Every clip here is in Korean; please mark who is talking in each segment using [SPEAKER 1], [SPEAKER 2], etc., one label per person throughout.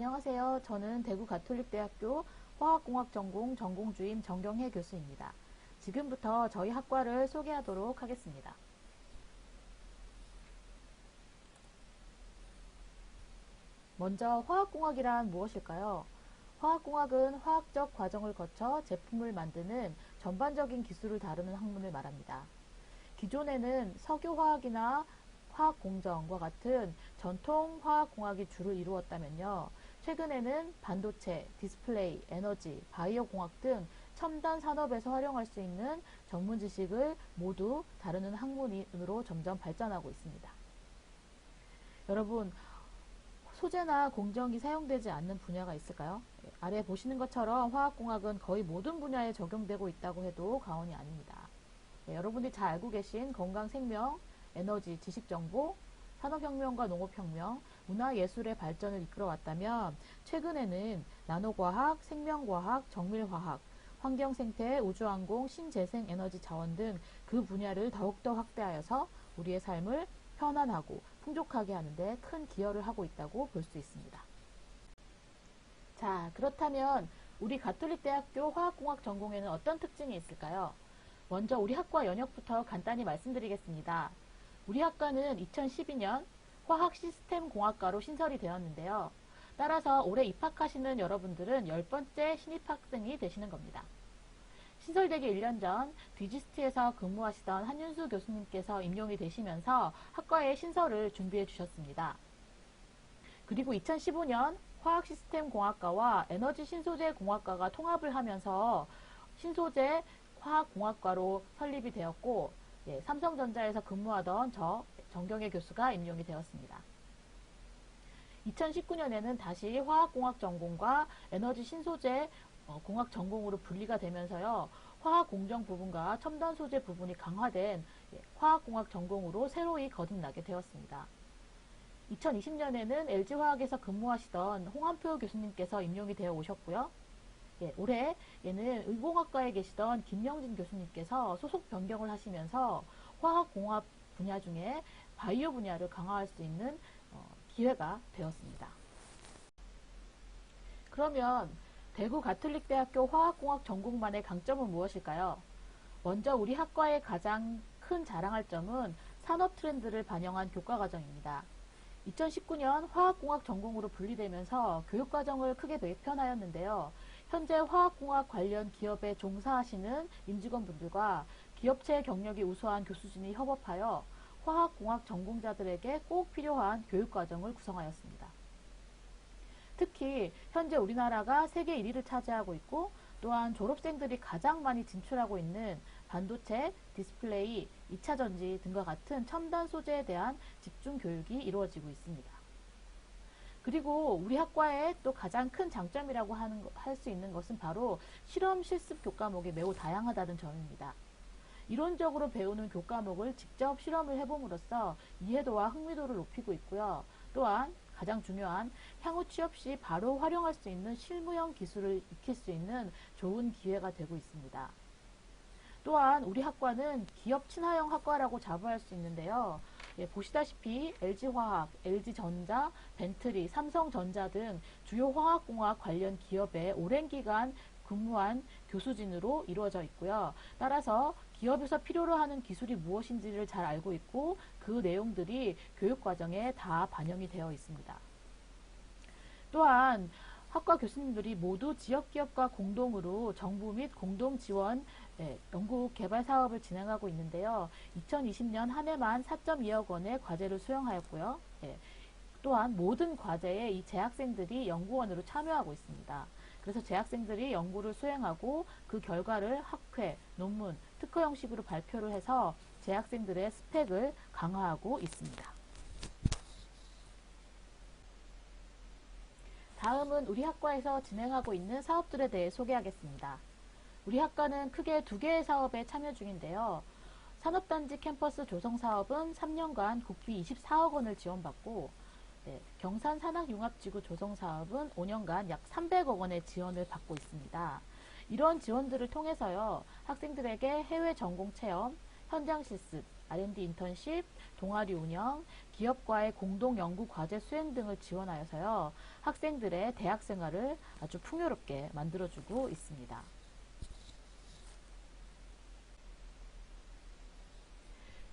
[SPEAKER 1] 안녕하세요. 저는 대구 가톨릭대학교 화학공학 전공 전공주임 정경혜 교수입니다. 지금부터 저희 학과를 소개하도록 하겠습니다. 먼저 화학공학이란 무엇일까요? 화학공학은 화학적 과정을 거쳐 제품을 만드는 전반적인 기술을 다루는 학문을 말합니다. 기존에는 석유화학이나 화학공정과 같은 전통 화학공학이 주를 이루었다면요. 최근에는 반도체, 디스플레이, 에너지, 바이오 공학 등 첨단 산업에서 활용할 수 있는 전문 지식을 모두 다루는 학문으로 점점 발전하고 있습니다. 여러분, 소재나 공정이 사용되지 않는 분야가 있을까요? 아래 보시는 것처럼 화학공학은 거의 모든 분야에 적용되고 있다고 해도 과언이 아닙니다. 네, 여러분들이 잘 알고 계신 건강 생명, 에너지, 지식정보, 산업혁명과 농업혁명, 문화예술의 발전을 이끌어왔다면 최근에는 나노과학, 생명과학, 정밀화학, 환경생태, 우주항공, 신재생 에너지 자원 등 그 분야를 더욱더 확대하여서 우리의 삶을 편안하고 풍족하게 하는데 큰 기여를 하고 있다고 볼 수 있습니다. 자, 그렇다면 우리 가톨릭대학교 화학공학 전공에는 어떤 특징이 있을까요? 먼저 우리 학과 연역부터 간단히 말씀드리겠습니다. 우리 학과는 2012년 화학시스템공학과로 신설이 되었는데요. 따라서 올해 입학하시는 여러분들은 10번째 신입학생이 되시는 겁니다. 신설되기 1년 전 디지스트에서 근무하시던 한윤수 교수님께서 임용이 되시면서 학과의 신설을 준비해 주셨습니다. 그리고 2015년 화학시스템공학과와 에너지신소재공학과가 통합을 하면서 신소재 화학공학과로 설립이 되었고 예, 삼성전자에서 근무하던 저 정경혜 교수가 임용이 되었습니다. 2019년에는 다시 화학공학 전공과 에너지 신소재 어, 공학 전공으로 분리가 되면서요. 화학 공정 부분과 첨단 소재 부분이 강화된 예, 화학공학 전공으로 새로이 거듭나게 되었습니다. 2020년에는 LG화학에서 근무하시던 홍한표 교수님께서 임용이 되어 오셨고요. 예, 올해 얘는 의공학과에 계시던 김영진 교수님께서 소속 변경을 하시면서 화학공학 분야 중에 바이오 분야를 강화할 수 있는 어, 기회가 되었습니다. 그러면 대구 가톨릭대학교 화학공학 전공만의 강점은 무엇일까요? 먼저 우리 학과의 가장 큰 자랑할 점은 산업 트렌드를 반영한 교과과정입니다. 2019년 화학공학 전공으로 분리되면서 교육과정을 크게 개편하였는데요. 현재 화학공학 관련 기업에 종사하시는 임직원분들과 기업체 경력이 우수한 교수진이 협업하여 화학공학 전공자들에게 꼭 필요한 교육과정을 구성하였습니다. 특히 현재 우리나라가 세계 1위를 차지하고 있고 또한 졸업생들이 가장 많이 진출하고 있는 반도체, 디스플레이, 2차전지 등과 같은 첨단 소재에 대한 집중 교육이 이루어지고 있습니다. 그리고 우리 학과의 또 가장 큰 장점이라고 하는 할 수 있는 것은 바로 실험 실습 교과목이 매우 다양하다는 점입니다. 이론적으로 배우는 교과목을 직접 실험을 해봄으로써 이해도와 흥미도를 높이고 있고요. 또한 가장 중요한 향후 취업 시 바로 활용할 수 있는 실무형 기술을 익힐 수 있는 좋은 기회가 되고 있습니다. 또한 우리 학과는 기업 친화형 학과라고 자부할 수 있는데요. 예, 보시다시피 LG화학, LG전자, 벤트리, 삼성전자 등 주요 화학공학 관련 기업에 오랜 기간 근무한 교수진으로 이루어져 있고요. 따라서 기업에서 필요로 하는 기술이 무엇인지를 잘 알고 있고 그 내용들이 교육과정에 다 반영이 되어 있습니다. 또한 학과 교수님들이 모두 지역기업과 공동으로 정부 및 공동 지원 네, 연구 개발 사업을 진행하고 있는데요. 2020년 한 해만 4.2억 원의 과제를 수행하였고요. 네, 또한 모든 과제에 이 재학생들이 연구원으로 참여하고 있습니다. 그래서 재학생들이 연구를 수행하고 그 결과를 학회, 논문, 특허 형식으로 발표를 해서 재학생들의 스펙을 강화하고 있습니다. 다음은 우리 학과에서 진행하고 있는 사업들에 대해 소개하겠습니다. 우리 학과는 크게 두 개의 사업에 참여 중인데요. 산업단지 캠퍼스 조성 사업은 3년간 국비 24억 원을 지원받고 네, 경산 산학융합지구 조성 사업은 5년간 약 300억 원의 지원을 받고 있습니다. 이런 지원들을 통해서요. 학생들에게 해외 전공 체험, 현장 실습, R&D 인턴십, 동아리 운영, 기업과의 공동 연구 과제 수행 등을 지원하여서요. 학생들의 대학 생활을 아주 풍요롭게 만들어주고 있습니다.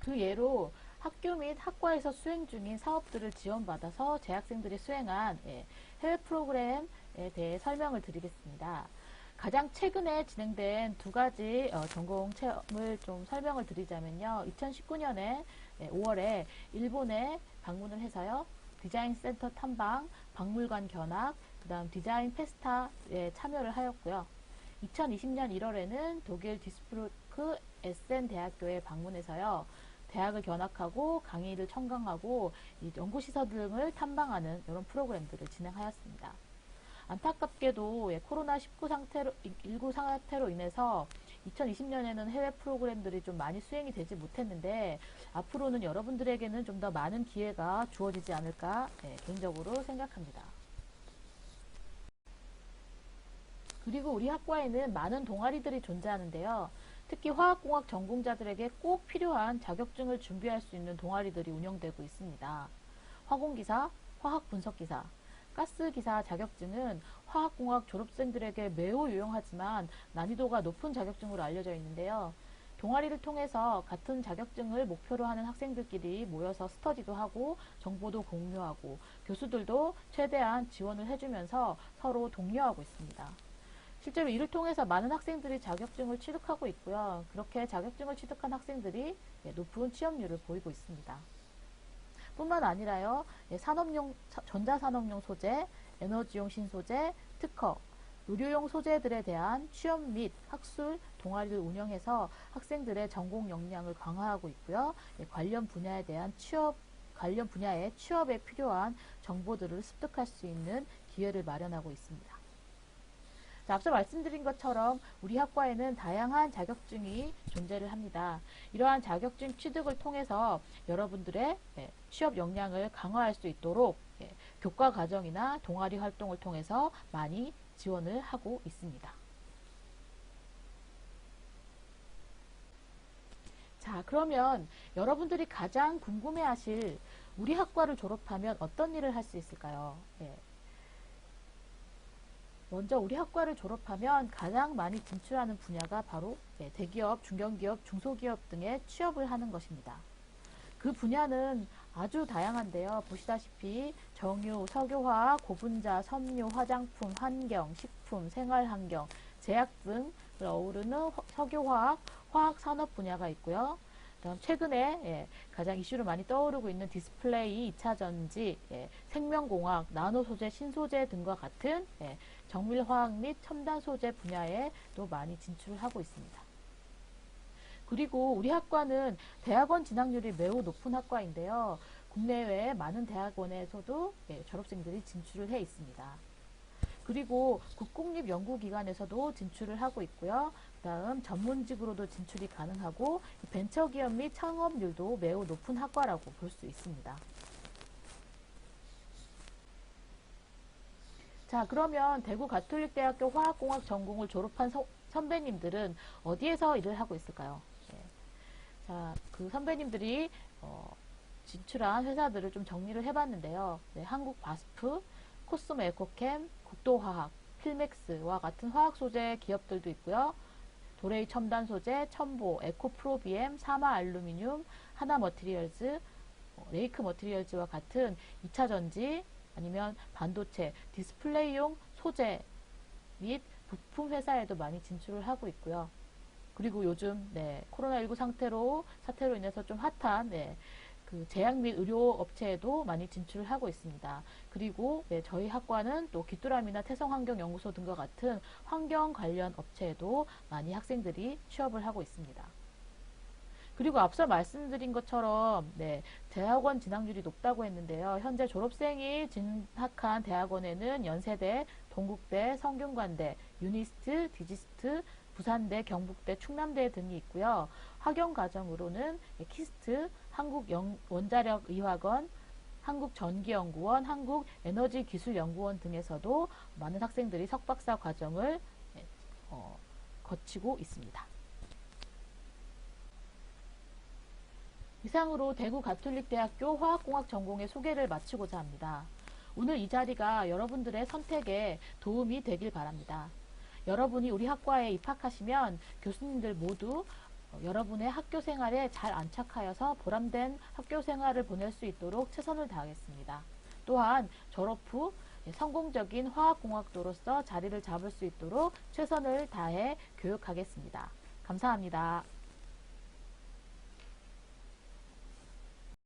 [SPEAKER 1] 그 예로 학교 및 학과에서 수행 중인 사업들을 지원받아서 재학생들이 수행한 예, 해외 프로그램에 대해 설명을 드리겠습니다. 가장 최근에 진행된 두 가지 어, 전공 체험을 좀 설명을 드리자면요. 2019년에 5월에 일본에 방문을 해서요. 디자인 센터 탐방, 박물관 견학, 그 다음 디자인 페스타에 참여를 하였고요. 2020년 1월에는 독일 디스프루크 에센 대학교에 방문해서요. 대학을 견학하고 강의를 청강하고 연구시설 등을 탐방하는 이런 프로그램들을 진행하였습니다. 안타깝게도 예, 코로나19 상태로, 19 상태로 인해서 2020년에는 해외 프로그램들이 좀 많이 수행이 되지 못했는데 앞으로는 여러분들에게는 좀 더 많은 기회가 주어지지 않을까 예, 개인적으로 생각합니다. 그리고 우리 학과에는 많은 동아리들이 존재하는데요. 특히 화학공학 전공자들에게 꼭 필요한 자격증을 준비할 수 있는 동아리들이 운영되고 있습니다. 화공기사, 화학분석기사, 가스기사 자격증은 화학공학 졸업생들에게 매우 유용하지만 난이도가 높은 자격증으로 알려져 있는데요. 동아리를 통해서 같은 자격증을 목표로 하는 학생들끼리 모여서 스터디도 하고 정보도 공유하고 교수들도 최대한 지원을 해주면서 서로 독려하고 있습니다. 실제로 이를 통해서 많은 학생들이 자격증을 취득하고 있고요. 그렇게 자격증을 취득한 학생들이 예, 높은 취업률을 보이고 있습니다. 뿐만 아니라요. 예, 산업용 전자산업용 소재, 에너지용 신소재, 특허, 의료용 소재들에 대한 취업 및 학술 동아리를 운영해서 학생들의 전공 역량을 강화하고 있고요. 예, 관련 분야에 대한 취업 관련 분야의 취업에 필요한 정보들을 습득할 수 있는 기회를 마련하고 있습니다. 자, 앞서 말씀드린 것처럼 우리 학과에는 다양한 자격증이 존재를 합니다. 이러한 자격증 취득을 통해서 여러분들의 예, 취업 역량을 강화할 수 있도록 예, 교과 과정이나 동아리 활동을 통해서 많이 지원을 하고 있습니다. 자, 그러면 여러분들이 가장 궁금해 하실 우리 학과를 졸업하면 어떤 일을 할 수 있을까요? 예. 먼저 우리 학과를 졸업하면 가장 많이 진출하는 분야가 바로 네, 대기업, 중견기업, 중소기업 등에 취업을 하는 것입니다. 그 분야는 아주 다양한데요. 보시다시피 정유, 석유화학, 고분자, 섬유, 화장품, 환경, 식품, 생활환경, 제약 등을 어우르는 석유화학, 화학산업 분야가 있고요. 다음 최근에 예, 가장 이슈로 많이 떠오르고 있는 디스플레이, 2차 전지, 예, 생명공학, 나노 소재, 신소재 등과 같은 예, 정밀 화학 및 첨단 소재 분야에 또 많이 진출을 하고 있습니다. 그리고 우리 학과는 대학원 진학률이 매우 높은 학과인데요. 국내외 많은 대학원에서도 예, 졸업생들이 진출을 해 있습니다. 그리고 국공립 연구기관에서도 진출을 하고 있고요. 그 다음 전문직으로도 진출이 가능하고 벤처기업 및 창업률도 매우 높은 학과라고 볼 수 있습니다. 자 그러면 대구 가톨릭대학교 화학공학 전공을 졸업한 서, 선배님들은 어디에서 일을 하고 있을까요? 네. 자그 선배님들이 어, 진출한 회사들을 좀 정리를 해봤는데요. 네, 한국 바스프, 코스모 에코캠, 국도화학, 필맥스와 같은 화학 소재 기업들도 있고요. 도레이 첨단 소재, 첨보, 에코 프로비엠, 사마 알루미늄, 하나 머티리얼즈, 어, 레이크 머티리얼즈와 같은 2차 전지, 아니면 반도체, 디스플레이용 소재 및 부품 회사에도 많이 진출을 하고 있고요. 그리고 요즘 네, 코로나19 상태로 사태로 인해서 좀 핫한 네, 그 제약 및 의료 업체에도 많이 진출을 하고 있습니다. 그리고 네, 저희 학과는 또 귀뚜라미나 태성환경연구소 등과 같은 환경 관련 업체에도 많이 학생들이 취업을 하고 있습니다. 그리고 앞서 말씀드린 것처럼 네, 대학원 진학률이 높다고 했는데요. 현재 졸업생이 진학한 대학원에는 연세대, 동국대, 성균관대, 유니스트, 디지스트, 부산대, 경북대, 충남대 등이 있고요. 학연 과정으로는 키스트, 한국원자력의학원, 한국전기연구원, 한국에너지기술연구원 등에서도 많은 학생들이 석박사 과정을 네, 어, 거치고 있습니다. 이상으로 대구 가톨릭대학교 화학공학 전공의 소개를 마치고자 합니다. 오늘 이 자리가 여러분들의 선택에 도움이 되길 바랍니다. 여러분이 우리 학과에 입학하시면 교수님들 모두 여러분의 학교 생활에 잘 안착하여서 보람된 학교 생활을 보낼 수 있도록 최선을 다하겠습니다. 또한 졸업 후 성공적인 화학공학도로서 자리를 잡을 수 있도록 최선을 다해 교육하겠습니다. 감사합니다.